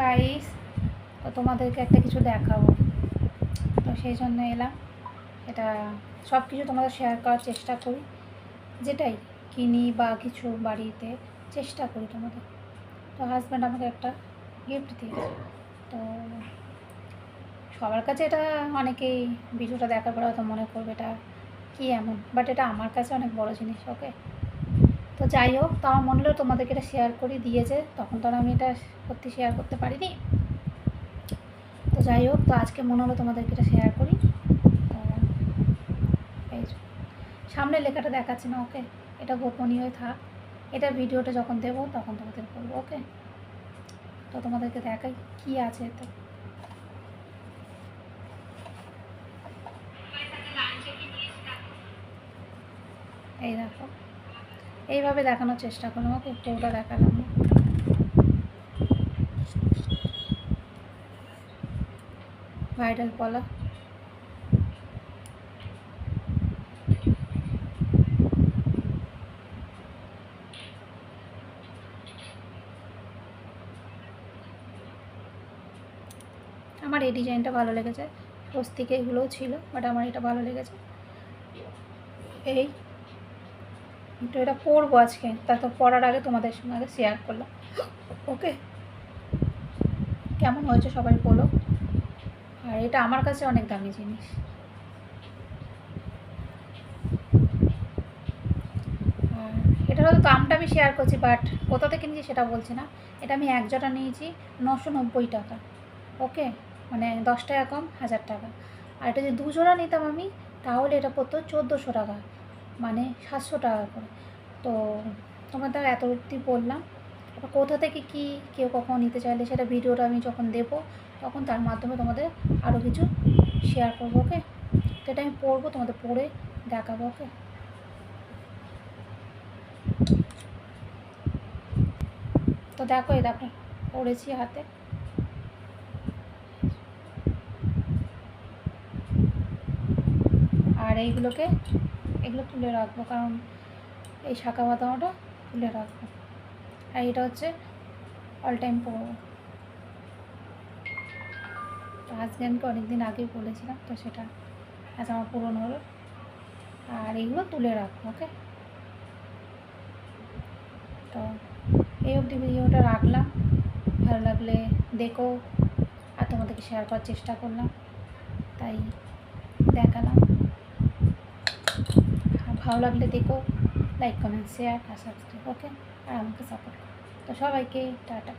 Guys তো তোমাদেরকে একটা কিছু দেখাবো। তো সেই জন্য এলাম। এটা সব কিছু তোমাদের শেয়ার করার চেষ্টা করি। যেটাই কিনি বা কিছু বাড়িতে চেষ্টা করি তোমাদের। তো হাজব্যান্ড আমাকে একটা গিফট দিয়েছে। তো সবার কাছে এটা অনেকেই ভিডিওটা দেখার পরে হয়তো মনে করবে এটা কী এমন? বাট এটা আমার কাছে অনেক বড় জিনিস ওকে তো যাই হোক তো আমার মনে হলো তোমাদেরকে এটা শেয়ার করে দিয়েছে, তখন তো আমি এটা সত্যি শেয়ার করতে পারিনি। তো যাই হোক, তো আজকে মনে হলো তোমাদেরকে এটা শেয়ার করি। যে। লেখাটা দেখাচ্ছে না ওকে এটা গোপনীয় থাক। এটা ভিডিওটা যখন দেবো, তখন তোমাদের বলব ওকে তো তোমাদেরকে দেখাই কী আছে এতে। এই দেখো। এইভাবে দেখানোর চেষ্টা করলাম ওকে পুরোটা দেখালাম। ভাইরাল পলা আমার এই ডিজাইনটা ভালো লেগেছে। স্বস্তিকে এগুলোও ছিল বাট আমার এটা ভালো লেগেছে। এই তো এটা পড়ব আজকে। তা তো পরার আগে তোমাদের সঙ্গে শেয়ার করলাম। ওকে? কেমন হয়েছে সবাই বলো। আর এটা আমার কাছে অনেক দামি জিনিস। এটার হয়তো দামটা আমি শেয়ার করছি বাট কোথা থেকে নিয়েছি সেটা বলছি না। এটা আমি এক জোড়া নিয়েছি নশো নব্বই টাকা। ওকে? মানে দশ টাকা কম, হাজার টাকা। আর এটা যদি দু জোড়া নিতাম আমি, তাহলে এটা পড়তো চোদ্দোশো টাকা। মানে সাতশো টাকা করে। তো তোমাদের এত অবধি বললাম। কোথা থেকে কি কেউ কখন নিতে চাইলে সেটা ভিডিওটা আমি যখন দেবো, তখন তার মাধ্যমে তোমাদের আরও কিছু শেয়ার করব ওকে তো এটা আমি পড়ব, তোমাদের পড়ে দেখাবো ওকে তো দেখো, এই দেখো, পড়েছি হাতে। আর এইগুলোকে এগুলো তুলে রাখব, কারণ এই শাঁখা বাদামটা তুলে রাখব। আর এটা হচ্ছে অল টাইম পরবো তো হাজব্যান্ডকে অনেকদিন আগেই বলেছিলাম, তো সেটা আজ আমার পূরণ হলো। আর এগুলো তুলে রাখব, ওকে? তো এই অবধি ভিডিওটা রাখলাম। ভালো লাগলে দেখো, আর তোমাদেরকে শেয়ার করার চেষ্টা করলাম। তাই দেখালাম। ভালো লাগলে দেখো লাইক কমেন্ট শেয়ার আর সাবস্ক্রাইব ওকে আর আমাকে সাপোর্ট তো সবাইকে, টাটা।